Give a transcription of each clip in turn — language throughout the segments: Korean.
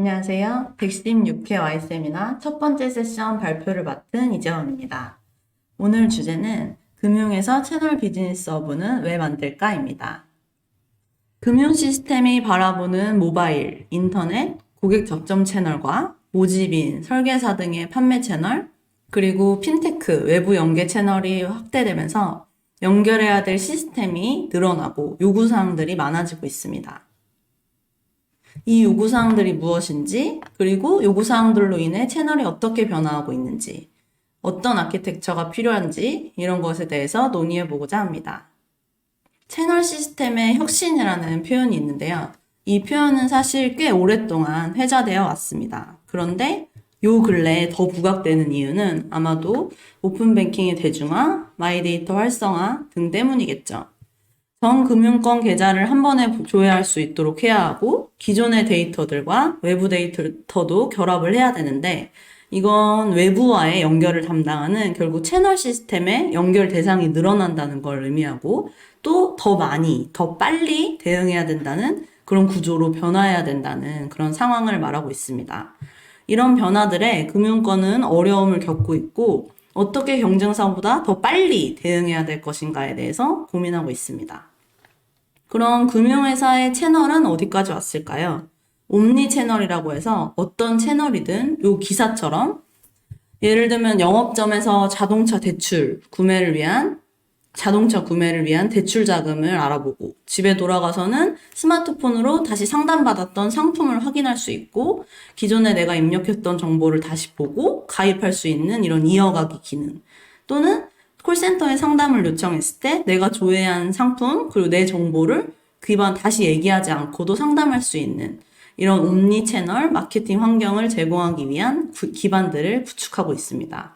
안녕하세요. 116회 Y세미나 첫 번째 세션 발표를 맡은 이재원입니다. 오늘 주제는 금융에서 채널 비즈니스 허브는 왜 만들까입니다. 금융 시스템이 바라보는 모바일, 인터넷, 고객 접점 채널과 모집인, 설계사 등의 판매 채널, 그리고 핀테크, 외부 연계 채널이 확대되면서 연결해야 될 시스템이 늘어나고 요구사항들이 많아지고 있습니다. 이 요구사항들이 무엇인지, 그리고 요구사항들로 인해 채널이 어떻게 변화하고 있는지, 어떤 아키텍처가 필요한지, 이런 것에 대해서 논의해 보고자 합니다. 채널 시스템의 혁신이라는 표현이 있는데요. 이 표현은 사실 꽤 오랫동안 회자되어 왔습니다. 그런데 요 근래에 더 부각되는 이유는 아마도 오픈뱅킹의 대중화, 마이데이터 활성화 등 때문이겠죠. 전 금융권 계좌를 한 번에 조회할 수 있도록 해야 하고 기존의 데이터들과 외부 데이터도 결합을 해야 되는데 이건 외부와의 연결을 담당하는 결국 채널 시스템의 연결 대상이 늘어난다는 걸 의미하고 또 더 많이, 더 빨리 대응해야 된다는 그런 구조로 변화해야 된다는 그런 상황을 말하고 있습니다. 이런 변화들에 금융권은 어려움을 겪고 있고 어떻게 경쟁사보다 더 빨리 대응해야 될 것인가에 대해서 고민하고 있습니다. 그럼 금융회사의 채널은 어디까지 왔을까요? 옴니 채널이라고 해서 어떤 채널이든 요 기사처럼 예를 들면 영업점에서 자동차 대출 구매를 위한 자동차 구매를 위한 대출 자금을 알아보고 집에 돌아가서는 스마트폰으로 다시 상담받았던 상품을 확인할 수 있고 기존에 내가 입력했던 정보를 다시 보고 가입할 수 있는 이런 이어가기 기능 또는 콜센터에 상담을 요청했을 때 내가 조회한 상품 그리고 내 정보를 기반 다시 얘기하지 않고도 상담할 수 있는 이런 옴니 채널 마케팅 환경을 제공하기 위한 구- 기반들을 구축하고 있습니다.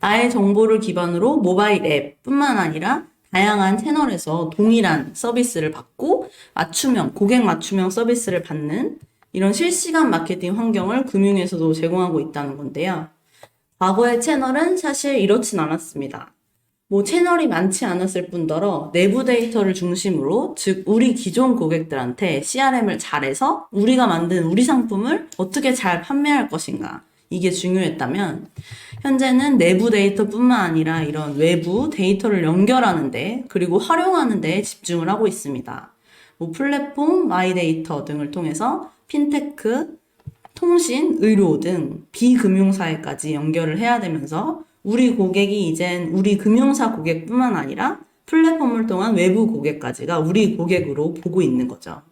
나의 정보를 기반으로 모바일 앱뿐만 아니라 다양한 채널에서 동일한 서비스를 받고 맞춤형, 고객 맞춤형 서비스를 받는 이런 실시간 마케팅 환경을 금융에서도 제공하고 있다는 건데요. 과거의 채널은 사실 이렇진 않았습니다. 뭐 채널이 많지 않았을 뿐더러 내부 데이터를 중심으로 즉 우리 기존 고객들한테 CRM을 잘해서 우리가 만든 우리 상품을 어떻게 잘 판매할 것인가 이게 중요했다면 현재는 내부 데이터뿐만 아니라 이런 외부 데이터를 연결하는데 그리고 활용하는데 집중을 하고 있습니다. 뭐 플랫폼, 마이데이터 등을 통해서 핀테크, 통신, 의료 등 비금융사에까지 연결을 해야 되면서 우리 고객이 이젠 우리 금융사 고객뿐만 아니라 플랫폼을 통한 외부 고객까지가 우리 고객으로 보고 있는 거죠.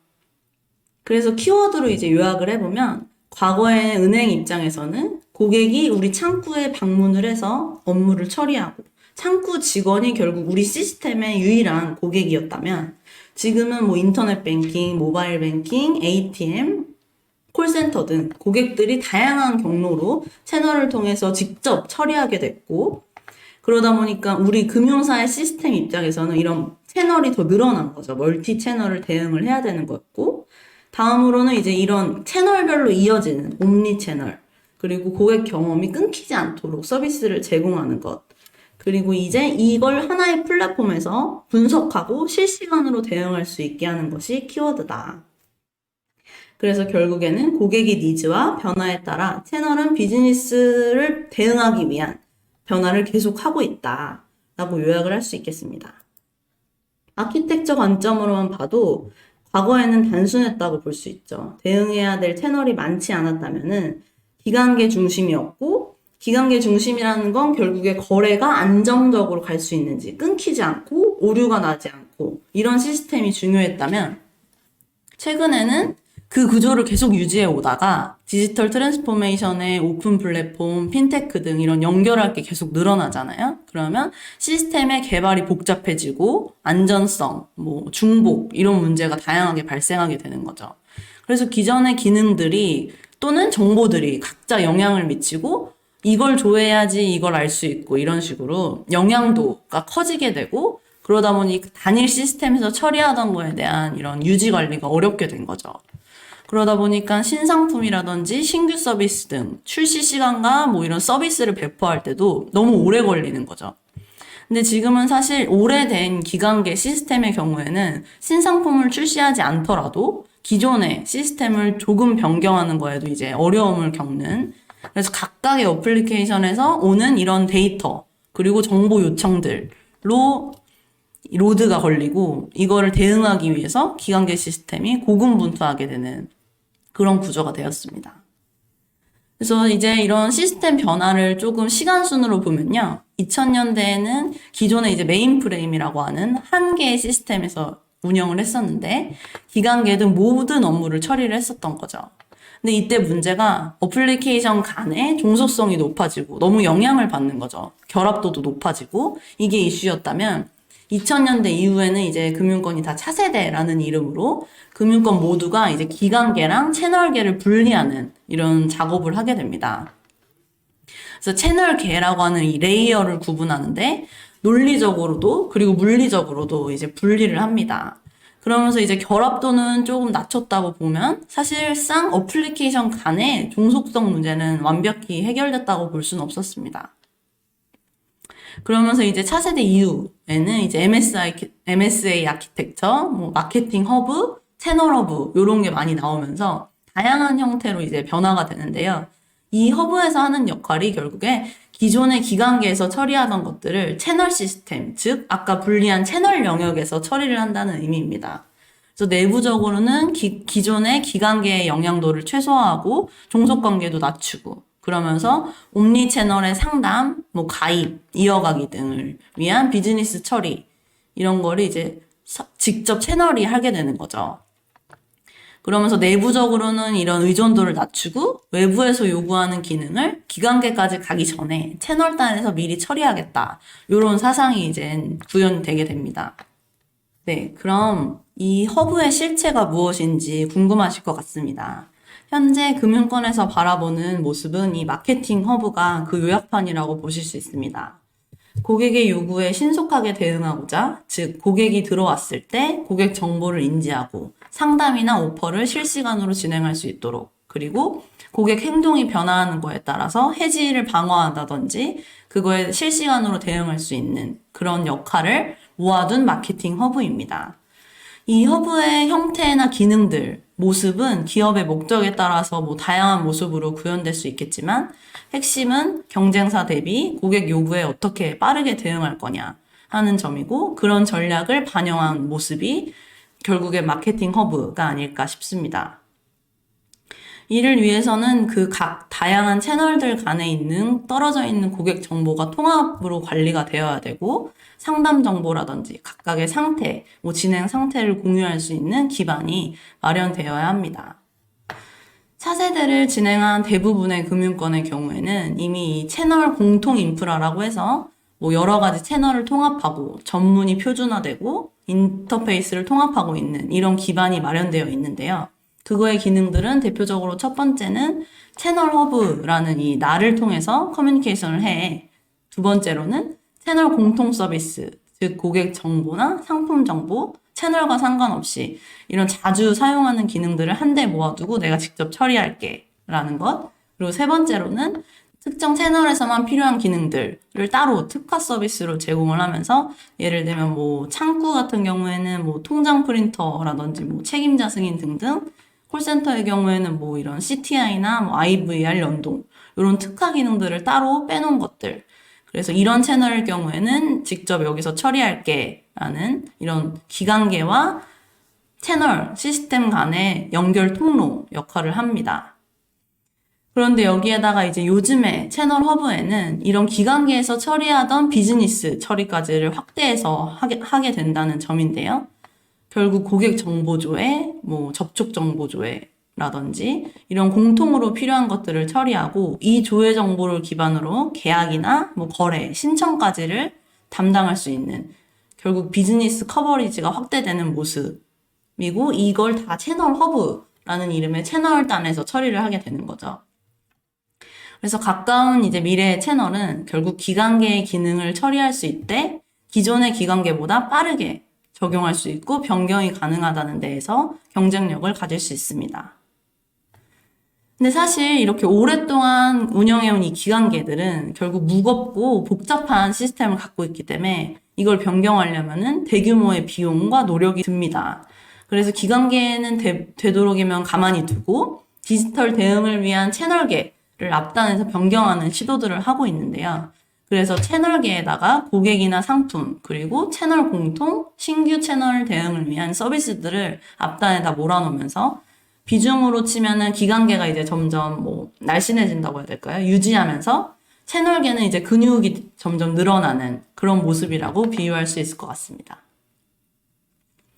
그래서 키워드로 이제 요약을 해보면 과거의 은행 입장에서는 고객이 우리 창구에 방문을 해서 업무를 처리하고 창구 직원이 결국 우리 시스템의 유일한 고객이었다면 지금은 뭐 인터넷 뱅킹, 모바일 뱅킹, ATM, 콜센터 등 고객들이 다양한 경로로 채널을 통해서 직접 처리하게 됐고 그러다 보니까 우리 금융사의 시스템 입장에서는 이런 채널이 더 늘어난 거죠. 멀티 채널을 대응을 해야 되는 거였고 다음으로는 이제 이런 채널별로 이어지는 옴니 채널 그리고 고객 경험이 끊기지 않도록 서비스를 제공하는 것 그리고 이제 이걸 하나의 플랫폼에서 분석하고 실시간으로 대응할 수 있게 하는 것이 키워드다. 그래서 결국에는 고객의 니즈와 변화에 따라 채널은 비즈니스를 대응하기 위한 변화를 계속하고 있다. 라고 요약을 할 수 있겠습니다. 아키텍처 관점으로만 봐도 과거에는 단순했다고 볼 수 있죠. 대응해야 될 채널이 많지 않았다면은 기관계 중심이었고 기관계 중심이라는 건 결국에 거래가 안정적으로 갈 수 있는지 끊기지 않고 오류가 나지 않고 이런 시스템이 중요했다면 최근에는 그 구조를 계속 유지해 오다가 디지털 트랜스포메이션의 오픈 플랫폼, 핀테크 등 이런 연결할 게 계속 늘어나잖아요. 그러면 시스템의 개발이 복잡해지고 안전성, 뭐 중복 이런 문제가 다양하게 발생하게 되는 거죠. 그래서 기존의 기능들이 또는 정보들이 각자 영향을 미치고 이걸 조회해야지 이걸 알 수 있고 이런 식으로 영향도가 커지게 되고 그러다 보니 그 단일 시스템에서 처리하던 거에 대한 이런 유지 관리가 어렵게 된 거죠. 그러다 보니까 신상품이라든지 신규 서비스 등 출시 시간과 뭐 이런 서비스를 배포할 때도 너무 오래 걸리는 거죠. 근데 지금은 사실 오래된 기관계 시스템의 경우에는 신상품을 출시하지 않더라도 기존의 시스템을 조금 변경하는 거에도 이제 어려움을 겪는 그래서 각각의 어플리케이션에서 오는 이런 데이터 그리고 정보 요청들로 로드가 걸리고 이거를 대응하기 위해서 기관계 시스템이 고군분투하게 되는 그런 구조가 되었습니다. 그래서 이제 이런 시스템 변화를 조금 시간 순으로 보면요. 2000년대에는 기존의 이제 메인 프레임이라고 하는 한 개의 시스템에서 운영을 했었는데 기관계등 모든 업무를 처리를 했었던 거죠. 근데 이때 문제가 어플리케이션 간의 종속성이 높아지고 너무 영향을 받는 거죠. 결합도도 높아지고 이게 이슈였다면 2000년대 이후에는 이제 금융권이 다 차세대라는 이름으로 금융권 모두가 이제 기관계랑 채널계를 분리하는 이런 작업을 하게 됩니다. 그래서 채널계라고 하는 이 레이어를 구분하는데 논리적으로도 그리고 물리적으로도 이제 분리를 합니다. 그러면서 이제 결합도는 조금 낮췄다고 보면 사실상 어플리케이션 간의 종속성 문제는 완벽히 해결됐다고 볼 수는 없었습니다. 그러면서 이제 차세대 이후에는 이제 MSI, MSA 아키텍처, 뭐 마케팅 허브, 채널 허브 요런 게 많이 나오면서 다양한 형태로 이제 변화가 되는데요. 이 허브에서 하는 역할이 결국에 기존의 기관계에서 처리하던 것들을 채널 시스템, 즉 아까 분리한 채널 영역에서 처리를 한다는 의미입니다. 그래서 내부적으로는 기, 기존의 기관계의 영향도를 최소화하고 종속 관계도 낮추고 그러면서 옴니 채널의 상담, 뭐 가입, 이어가기 등을 위한 비즈니스 처리 이런 거를 이제 서- 직접 채널이 하게 되는 거죠. 그러면서 내부적으로는 이런 의존도를 낮추고 외부에서 요구하는 기능을 기관계까지 가기 전에 채널 단에서 미리 처리하겠다. 이런 사상이 이제 구현되게 됩니다. 네, 그럼 이 허브의 실체가 무엇인지 궁금하실 것 같습니다. 현재 금융권에서 바라보는 모습은 이 마케팅 허브가 그 요약판이라고 보실 수 있습니다. 고객의 요구에 신속하게 대응하고자, 즉, 고객이 들어왔을 때 고객 정보를 인지하고 상담이나 오퍼를 실시간으로 진행할 수 있도록, 그리고 고객 행동이 변화하는 거에 따라서 해지를 방어한다든지, 그거에 실시간으로 대응할 수 있는 그런 역할을 모아둔 마케팅 허브입니다. 이 허브의 형태나 기능들, 모습은 기업의 목적에 따라서 뭐 다양한 모습으로 구현될 수 있겠지만 핵심은 경쟁사 대비 고객 요구에 어떻게 빠르게 대응할 거냐 하는 점이고 그런 전략을 반영한 모습이 결국에 마케팅 허브가 아닐까 싶습니다. 이를 위해서는 그 각 다양한 채널들 간에 있는 떨어져 있는 고객 정보가 통합으로 관리가 되어야 되고 상담 정보라든지 각각의 상태, 뭐 진행 상태를 공유할 수 있는 기반이 마련되어야 합니다. 차세대를 진행한 대부분의 금융권의 경우에는 이미 이 채널 공통 인프라라고 해서 뭐 여러 가지 채널을 통합하고 전문이 표준화되고 인터페이스를 통합하고 있는 이런 기반이 마련되어 있는데요. 그거의 기능들은 대표적으로 첫 번째는 채널 허브라는 이 나를 통해서 커뮤니케이션을 해. 두 번째로는 채널 공통 서비스, 즉 고객 정보나 상품 정보, 채널과 상관없이 이런 자주 사용하는 기능들을 한데 모아두고 내가 직접 처리할게 라는 것. 그리고 세 번째로는 특정 채널에서만 필요한 기능들을 따로 특화 서비스로 제공을 하면서 예를 들면 뭐 창구 같은 경우에는 뭐 통장 프린터라든지 뭐 책임자 승인 등등 콜센터의 경우에는 뭐 이런 CTI나 뭐 IVR 연동 이런 특화 기능들을 따로 빼놓은 것들 그래서 이런 채널의 경우에는 직접 여기서 처리할게 라는 이런 기관계와 채널 시스템 간의 연결 통로 역할을 합니다. 그런데 여기에다가 이제 요즘에 채널 허브에는 이런 기관계에서 처리하던 비즈니스 처리까지를 확대해서 하게, 하게 된다는 점인데요. 결국 고객 정보조회, 뭐 접촉 정보조회 라든지 이런 공통으로 필요한 것들을 처리하고 이 조회 정보를 기반으로 계약이나 뭐 거래, 신청까지를 담당할 수 있는 결국 비즈니스 커버리지가 확대되는 모습이고 이걸 다 채널 허브라는 이름의 채널단에서 처리를 하게 되는 거죠. 그래서 가까운 이제 미래의 채널은 결국 기관계의 기능을 처리할 수 있되 기존의 기관계보다 빠르게 적용할 수 있고 변경이 가능하다는 데에서 경쟁력을 가질 수 있습니다. 근데 사실 이렇게 오랫동안 운영해온 이 기관계들은 결국 무겁고 복잡한 시스템을 갖고 있기 때문에 이걸 변경하려면은 대규모의 비용과 노력이 듭니다. 그래서 기관계는 되, 되도록이면 가만히 두고 디지털 대응을 위한 채널계를 앞단에서 변경하는 시도들을 하고 있는데요. 그래서 채널계에다가 고객이나 상품, 그리고 채널 공통, 신규 채널 대응을 위한 서비스들을 앞단에다 몰아놓으면서 비중으로 치면은 기관계가 이제 점점 뭐 날씬해진다고 해야 될까요? 유지하면서 채널계는 이제 근육이 점점 늘어나는 그런 모습이라고 비유할 수 있을 것 같습니다.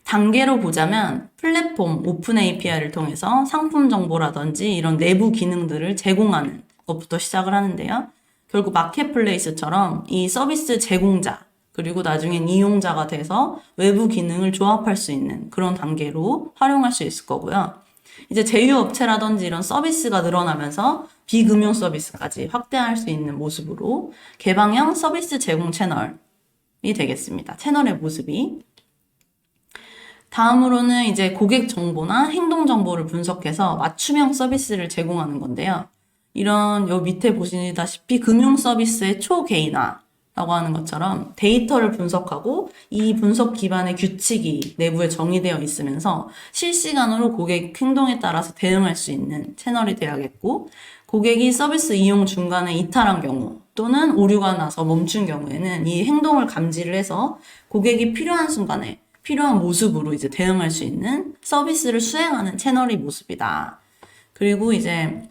단계로 보자면 플랫폼 오픈 API를 통해서 상품 정보라든지 이런 내부 기능들을 제공하는 것부터 시작을 하는데요. 결국 마켓플레이스처럼 이 서비스 제공자 그리고 나중엔 이용자가 돼서 외부 기능을 조합할 수 있는 그런 단계로 활용할 수 있을 거고요. 이제 제휴업체라든지 이런 서비스가 늘어나면서 비금융 서비스까지 확대할 수 있는 모습으로 개방형 서비스 제공 채널이 되겠습니다. 채널의 모습이. 다음으로는 이제 고객 정보나 행동 정보를 분석해서 맞춤형 서비스를 제공하는 건데요. 이런 요 밑에 보시다시피 금융 서비스의 초개인화 라고 하는 것처럼 데이터를 분석하고 이 분석 기반의 규칙이 내부에 정의되어 있으면서 실시간으로 고객 행동에 따라서 대응할 수 있는 채널이 돼야겠고 고객이 서비스 이용 중간에 이탈한 경우 또는 오류가 나서 멈춘 경우에는 이 행동을 감지를 해서 고객이 필요한 순간에 필요한 모습으로 이제 대응할 수 있는 서비스를 수행하는 채널의 모습이다. 그리고 이제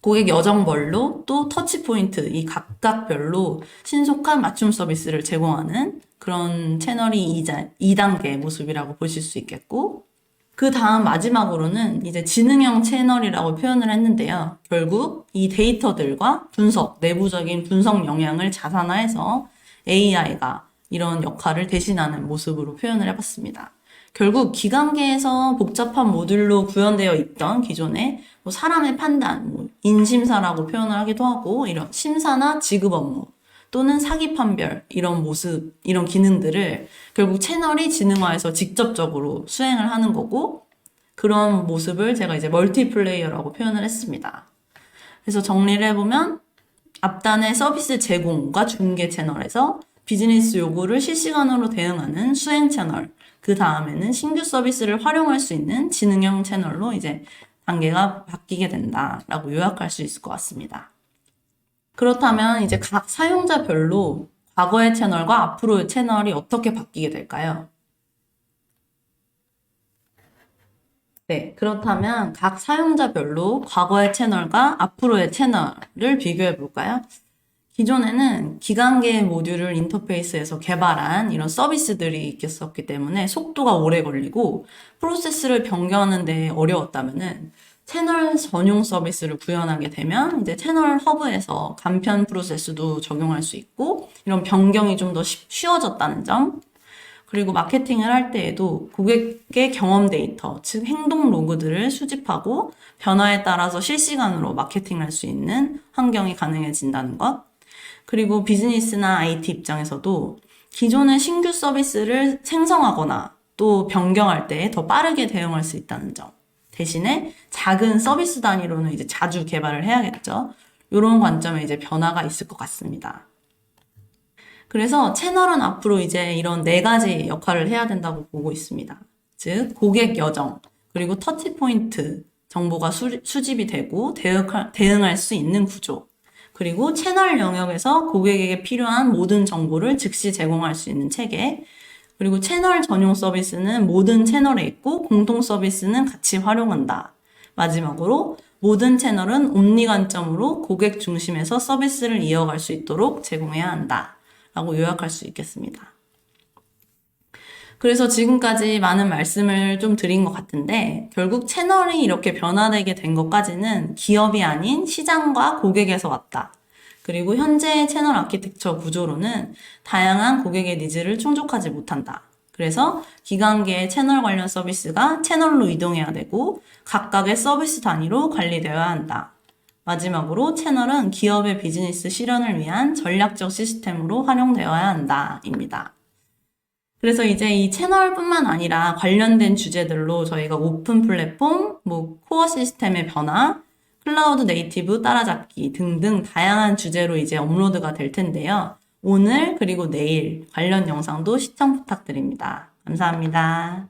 고객 여정별로 또 터치 포인트 이 각각별로 신속한 맞춤 서비스를 제공하는 그런 채널이 2단계의 모습이라고 보실 수 있겠고 그 다음 마지막으로는 이제 지능형 채널이라고 표현을 했는데요. 결국 이 데이터들과 분석, 내부적인 분석 역량을 자산화해서 AI가 이런 역할을 대신하는 모습으로 표현을 해봤습니다. 결국 기관계에서 복잡한 모듈로 구현되어 있던 기존의 뭐 사람의 판단, 뭐 인심사라고 표현을 하기도 하고 이런 심사나 지급 업무 또는 사기 판별 이런 모습 이런 기능들을 결국 채널이 지능화해서 직접적으로 수행을 하는 거고 그런 모습을 제가 이제 멀티플레이어라고 표현을 했습니다. 그래서 정리를 해보면 앞단의 서비스 제공과 중개 채널에서 비즈니스 요구를 실시간으로 대응하는 수행 채널, 그 다음에는 신규 서비스를 활용할 수 있는 지능형 채널로 이제 단계가 바뀌게 된다라고 요약할 수 있을 것 같습니다. 그렇다면 이제 각 사용자별로 과거의 채널과 앞으로의 채널이 어떻게 바뀌게 될까요? 네, 그렇다면 각 사용자별로 과거의 채널과 앞으로의 채널을 비교해 볼까요? 기존에는 기관계 모듈을 인터페이스에서 개발한 이런 서비스들이 있었기 때문에 속도가 오래 걸리고 프로세스를 변경하는 데 어려웠다면은 채널 전용 서비스를 구현하게 되면 이제 채널 허브에서 간편 프로세스도 적용할 수 있고 이런 변경이 좀 더 쉬워졌다는 점 그리고 마케팅을 할 때에도 고객의 경험 데이터, 즉 행동 로그들을 수집하고 변화에 따라서 실시간으로 마케팅을 할수 있는 환경이 가능해진다는 것. 그리고 비즈니스나 IT 입장에서도 기존의 신규 서비스를 생성하거나 또 변경할 때 더 빠르게 대응할 수 있다는 점. 대신에 작은 서비스 단위로는 이제 자주 개발을 해야겠죠. 이런 관점에 이제 변화가 있을 것 같습니다. 그래서 채널은 앞으로 이제 이런 네 가지 역할을 해야 된다고 보고 있습니다. 즉, 고객 여정, 그리고 터치 포인트 정보가 수, 집이 되고 대응할, 대응할 수 있는 구조, 그리고 채널 영역에서 고객에게 필요한 모든 정보를 즉시 제공할 수 있는 체계. 그리고 채널 전용 서비스는 모든 채널에 있고 공통 서비스는 같이 활용한다. 마지막으로 모든 채널은 옴니 관점으로 고객 중심에서 서비스를 이어갈 수 있도록 제공해야 한다. 라고 요약할 수 있겠습니다. 그래서 지금까지 많은 말씀을 좀 드린 것 같은데, 결국 채널이 이렇게 변화되게 된 것까지는 기업이 아닌 시장과 고객에서 왔다. 그리고 현재 채널 아키텍처 구조로는 다양한 고객의 니즈를 충족하지 못한다. 그래서 기관계의 채널 관련 서비스가 채널로 이동해야 되고 각각의 서비스 단위로 관리되어야 한다. 마지막으로 채널은 기업의 비즈니스 실현을 위한 전략적 시스템으로 활용되어야 한다. 입니다. 그래서 이제 이 채널뿐만 아니라 관련된 주제들로 저희가 오픈 플랫폼, 뭐 코어 시스템의 변화, 클라우드 네이티브 따라잡기 등등 다양한 주제로 이제 업로드가 될 텐데요. 오늘 그리고 내일 관련 영상도 시청 부탁드립니다. 감사합니다.